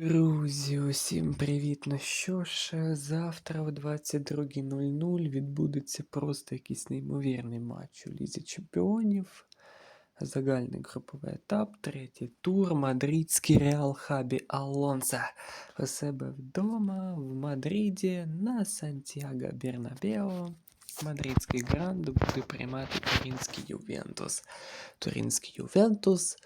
Друзі, усім привіт! Ну що ж, е, завтра о 22.00 відбудеться просто якийсь неймовірний матч у Лізі Чемпіонів. Загальний груповий етап, третій тур, мадридський Реал Хабі Алонсо у себе вдома в Мадриді на Сантьяго Бернабео. Мадридський гранд буде приймати Турінський Ювентус. Турінський Ювентус.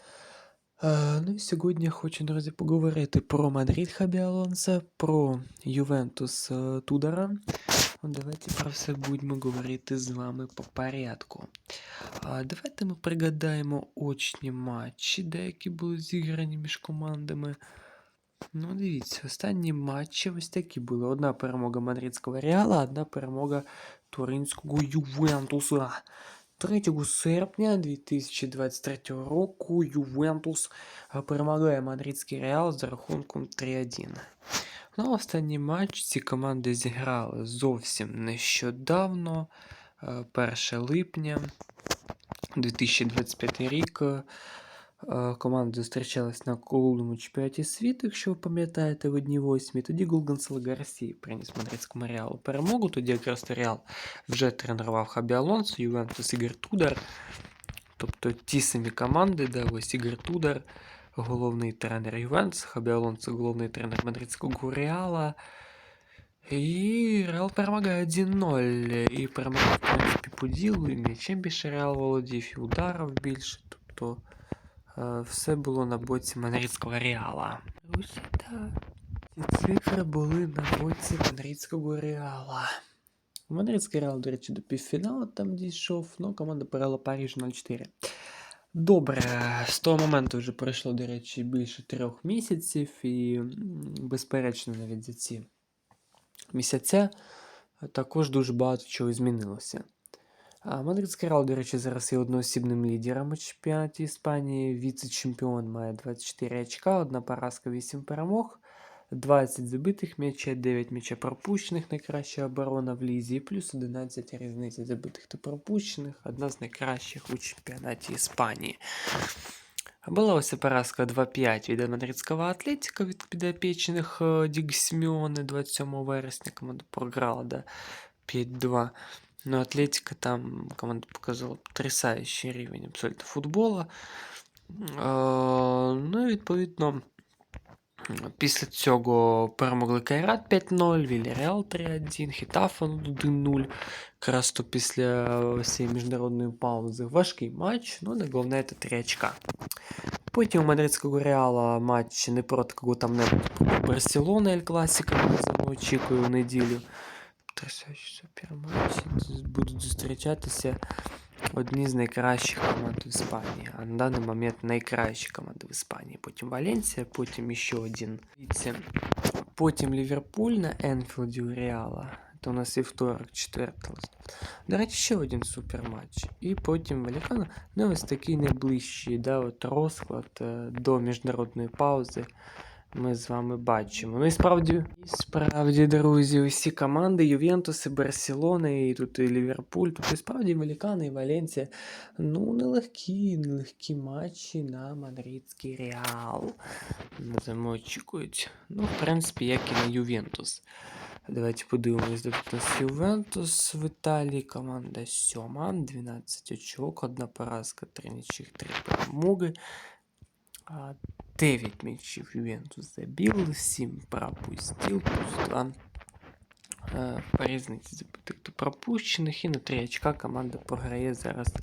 Ну і сьогодні хочу, друзі, поговорити про Мадрид Хабі Алонсо, про Ювентус е, Тудора. Ну, Давайте про все будемо говорити з вами по порядку. Давайте ми пригадаємо очні матчі, деякі були зіграні між командами. Ну, дивіться, останні матчі ось такі були. Одна перемога мадридського Реала, одна перемога туринського Ювентуса. 3 серпня 2023 року Ювентус е, перемагає мадридський Реал за рахунком 3-1. На останній матч ці команди зіграли зовсім нещодавно, е, 1 липня 2025 рік. е, е, Команди зустрічались на коловому чемпіонаті світу, якщо ви пам'ятаєте, в одній восьмій. Тоді Гол Гонсало Гарсі приніс мадридському Реалу перемогу. Тоді якраз Реал вже тренував Хабі Алонсо, Ювентус Ігор Тудор. Тобто ті самі команди, де ось Ігор Тудор, головний тренер Ювентуса, Хабі Алонсо, головний тренер мадридського Реала. І Реал перемагає 1-0. І перемагає, в принципі, по ділу, і м'ячем більше Реал володів, і ударів більше. Тобто е, все було на боці мадридського Реала. Ось так. Ці цифри були на боці мадридського Реала. Мадридський Реал, до речі, до півфіналу там дійшов, але команда переграла Паріж 0-4. Добре, з того моменту вже пройшло, до речі, більше трьох місяців, і, безперечно, навіть за ці місяця також дуже багато чого змінилося. А Мадридський Реал, до речі, зараз є одноосібним лідером у чемпіонаті Іспанії. Віце-чемпіон має 24 очка, одна поразка, 8 перемог, 20 забитих м'яча, 9 м'яча пропущених, найкраща оборона в лізі, і плюс 11 різниці забитих та пропущених, одна з найкращих у чемпіонаті Іспанії. Була ось поразка 2-5 від мадридського Атлетіка від підопічних е, Діг Сімеоне 27 вересня команда програла да, 5-2. Ну, Атлетика там команда показала потрясаючий рівень абсолютно футбола. Е, ну і відповідно. Після цього перемогли Кайрат 5-0, Вільяреал 3-1, Хітафа 1-0. Якраз то після цієї міжнародної паузи важкий матч, ну не головне це 3 очка. Потім у мадридського Реала матч не проти кого там небудь проти Барселони Ель Класіка, ми за мною очікую в неділю. Потрясаючий суперматч. Будуть зустрічатися одні з найкращих команд в Іспанії. А на даний момент найкращі команди в Іспанії. Потім Валенсія, потім ще один. Дивіться. Потім Ліверпуль на Енфілді у Реала. Це у нас вівторок, 4 листопада. До речі, ще один суперматч. І потім Валікано. Ну, ось такий найближчий да, от розклад е, до міжнародної паузи Ми з вами бачимо. Ну і справді, і справді, друзі, усі команди Ювентус, і і тут і Ліверпуль, тут і справді Велікани і Валенсія. Ну, нелегкі, нелегкі матчі на мадридський Реал. Назимо очікують. Ну, в принципі, як і на Ювентус. Давайте подивимось, нас Ювентус в Італії. Команда сьома, 12 очок, одна поразка, 3 нічих, 3 перемоги. А, 9 м'ячів Ювентус забив, 7 пропустив, плюс 2 е, по різниці забитих та пропущених. І на 3 очка команда програє зараз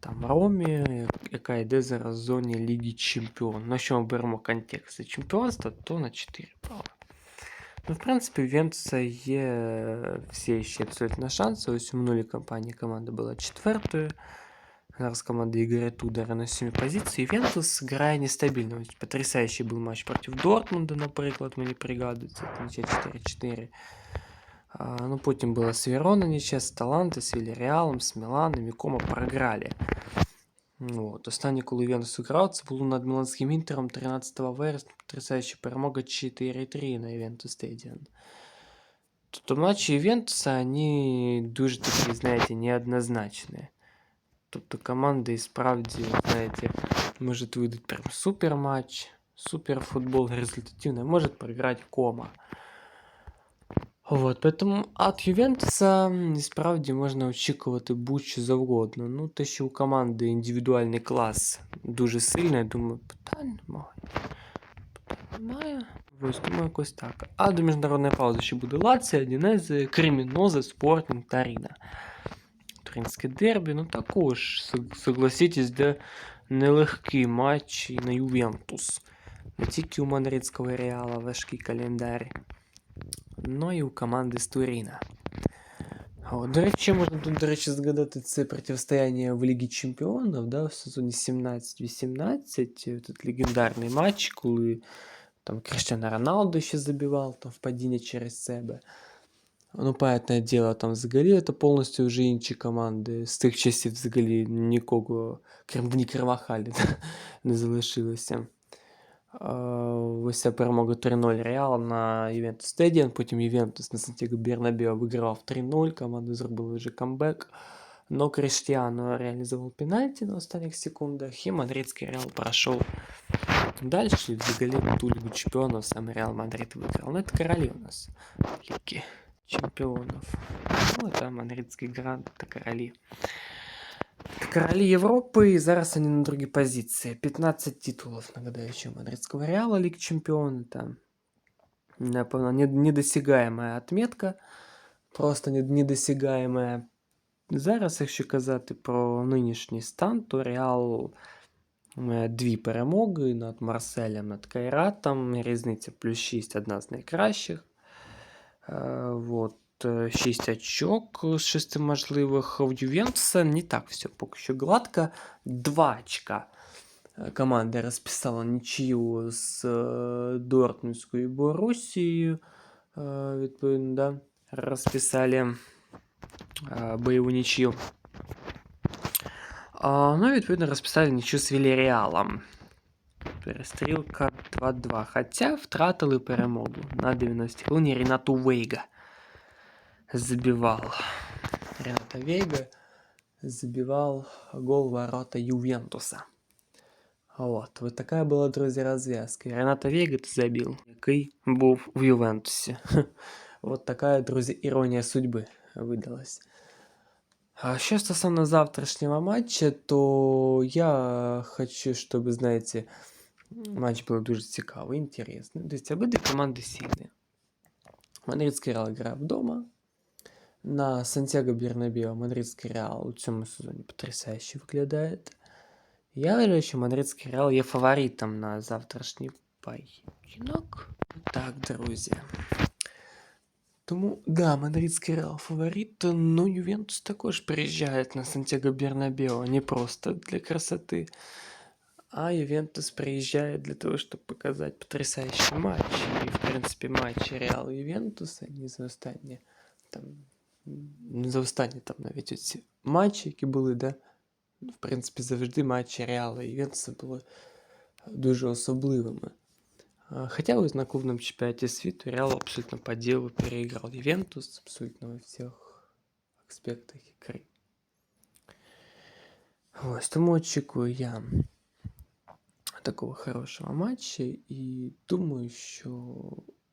там Ромі, яка йде зараз в зоні Ліги Чемпіон. На що ми беремо контекст за чемпіонства, то на 4 бали. Ну, в принципі, у Ювентуса є всі ще абсолютно шанси. Ось у минулій кампанії команда була четвертою. Зараз команда Игоря Тудора на 7 позиції. Ювентус грає нестабільно. Ось Потрясаючий був матч проти Дортмунда, наприклад, мені пригадується. Нічия 4-4. А, ну, потім була з Верона нічия, з Таланти, з Вільяреалом, з Міланом, якому програли. Ну, От. Останнє, коли Ювентус грав, це було над Міланським Інтером 13 вересня. Потрясаюча перемога 4-3 на Ювентус Стадіон. Тобто матчі Ювентуса, вони дуже такі, знаєте, неоднозначні. Тобто команди і справді, знаєте, може вийдуть прям супер матч, суперфутбол результативный, может проиграть кома. Вот, поэтому от Ювентуса справді можна очікувати будь-що завгодно. Ну, те, що у команди індивідуальний клас дуже сильний, я думаю, питань немає. Питань немає. Ось, думаю, якось так. А до міжнародної паузи ще буде Лація, Дінези, Кремінозе, Спортінг та Ріна. Туринське дербі, ну також, сог- согласитесь, де нелегкий матч і на Ювентус. Не тільки у мадридського Реала важкий календар, но і у команди з Туріна. О, до речі, можна тут, до речі, згадати це протистояння в Лігі Чемпіонів, да, в сезоні 17-18. Тут легендарний матч, коли там Криштиану Роналду ще забивав, там в падіння через себе. Ну, понятное дело, там взагалі це повністю вже інші команди. З тих часів взагалі нікого, крім Дні Кривахалі, не залишилося. А, Ось ця перемога 3-0 Реал на Ювентус Стедіан, потім Ювентус на Сантьяго Бернабео вигравав 3-0, команда зробила вже камбек. Но Криштиану реалізував пенальті на останніх секундах, і мадридський Реал пройшов далі. І взагалі ту Лігу Чемпіонів саме Реал Мадрид виграв. Ну, це короли у нас Ліги Чемпіонів. Ну, це мадридський грант, це короли. Это короли Европы, и зараз они на другой позиции. 15 титулов, нагадаю, еще у мадридского Реала Лиг Чемпион. Это, напевно, не- недосягаемая отметка. Просто не- недосягаемая. Зараз, якщо казати про нинішній стан, то Реал має дві перемоги над Марселем, над Кайратом. Різниця плюс 6, одна з найкращих. Е, Вот. 6 очок з 6 можливих. В Ювентуса не так все поки що гладко. 2 очка е, команда розписала нічию з е, Дортмундською Боруссією. Е, Відповідно, да, розписали е, бойову нічию. А, ну, і, відповідно, розписали нічию з Вільяреалом. Перестрілка 2-2. Хоча втратили перемогу на 90 хвилині Ренату Вейга забивал. Рената Вейга забивал гол в ворота Ювентуса. Вот, вот така була, друзі, розв'язка. І Рената Вейга ти забив, який був в Ювентусі. Вот така, друзі, іронія судьби видалась. А що стосовно завтрашнего матча, то я хочу, чтобы, знаете, матч был дуже цікавий, інтересний. То есть обидві команди сильні. Мадридський Реал грає вдома. На Сантьяго Бернабео Мадридський Реал у цьому сезоні потрясающе виглядає. Я вважаю, що Мадридський Реал є фаворитом на завтрашній поєдинок. Так, друзі. Тому, да, Мадридський Реал фаворит, но Ювентус також приїжджає на Сантьяго Бернабео не просто для красоты, а Ювентус приезжает для того, чтобы показать потрясающий матч. И, в принципе, матч Реал и Ювентуса не за останні, там, не за останні там навіть оці матчі, які були, да? В принципі, завжди матчі Реала і Ювентуса були дуже особливими. А, Хотя ось на клубном чемпионате світу Реал абсолютно по делу переиграл Ювентус абсолютно во всех аспектах игры. Ось, тому очікую я такого хорошого матча і думаю, що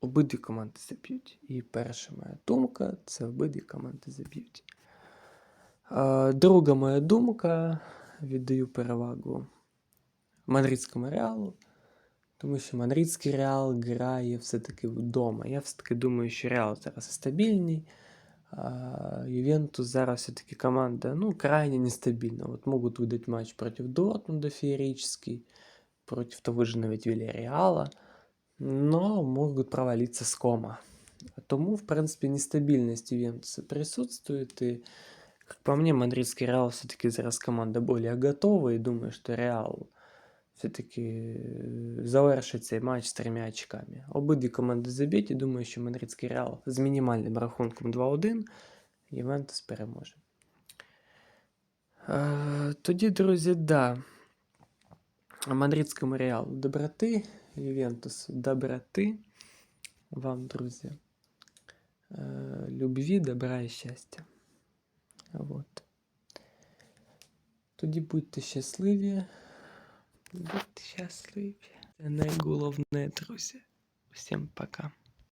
обидві команди заб'ють. І перша моя думка це обидві команди заб'ють. Друга моя думка віддаю перевагу мадридському реалу, тому що мадридський реал грає все-таки вдома. Я все-таки думаю, що реал зараз стабільний. А Ювентус зараз все-таки команда, ну, крайне нестабильна. Вот могут выдать матч против Дортмунда феерический, против того же навіть Вильяреала, но могут провалиться с кома. Тому, в принципе, нестабильность Ювентуса присутствует, и, как по мне, мадридский Реал все-таки зараз команда более готова, и думаю, что Реал все-таки завершить цей матч з трьома очками. Обидві команди заб'ють, і думаю, що мадридський Реал з мінімальним рахунком 2-1 Ювентус переможе. Е, тоді, друзі, да. Мадридському Реалу доброти, Ювентусу доброти. Вам, друзі. Е, любві, добра і щастя. Вот. Тоді будьте щасливі. Будьте щасливі. Це не головне, друзі. Всім пока.